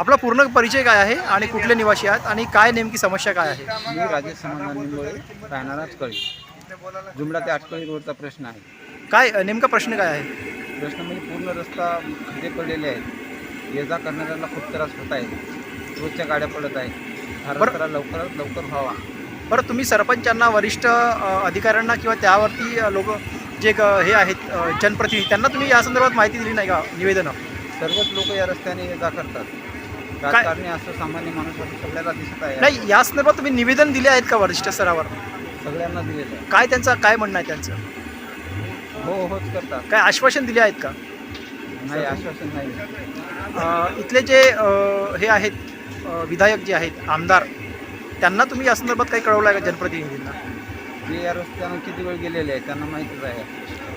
आपला पूर्ण परिचय काय आहे आणि कुठले निवासी आहात आणि काय नेमकी समस्या काय आहे? मी राजेश समाधान निंबोळे राहणार आटकळी जुमडा ते आटकळी रोडचा प्रश्न आहे. काय नेमका प्रश्न काय आहे? प्रश्न म्हणजे पूर्ण रस्ता खड्डे पडलेले आहेत ये जा करणाऱ्याला खूप त्रास होत आहे. रोजच्या गाड्या पडत आहेत. हा बरं. रस्ता लवकरात लवकर व्हावा. बरं तुम्ही सरपंचांना वरिष्ठ अ, अधिकाऱ्यांना किंवा त्यावरती लोक जे हे आहेत अ, जनप्रतिनिधी त्यांना तुम्ही या संदर्भात माहिती दिली नाही का निवेदनं? सर्वच लोक या रस्त्याने ये जा करतात. राजकारणी असं सामान्य माणूस असं सगळ्याला दिसत आहे. नाही या संदर्भात तुम्ही निवेदन दिले आहेत का वरिष्ठ स्तरावर? सगळ्यांना दिलेलं आहे काय त्यांचं काय म्हणणं आहे त्यांचं? हो होच करतात. काय आश्वासन दिले आहेत का? नाही आश्वासन नाही. अ, इथले जे अ, हे आहेत अ, विधायक जे आहेत आमदार त्यांना तुम्ही या संदर्भात काही कळवलं आहे का जनप्रतिनिधींना? जे या रस्त्यानं किती वेळ गेलेले आहेत त्यांना माहितीच आहे.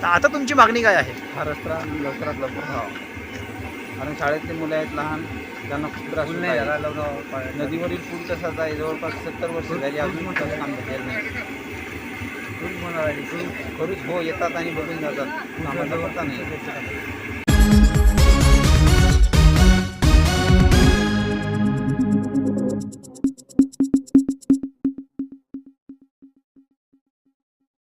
तर आता तुमची मागणी काय आहे? हा रस्ता लवकरात लवकर व्हावा. कारण शाळेतली मुलं आहेत लहान त्यांना खूप त्रास नाही. झाला लग्न नदीवरील पूल तसाच आहे जवळपास सत्तर वर्ष झाली अजून म्हणतात काम भेटेल नाही. खूप म्हणा खरंच हो येतात आणि बघून जातात. आम्हाला होता नाही.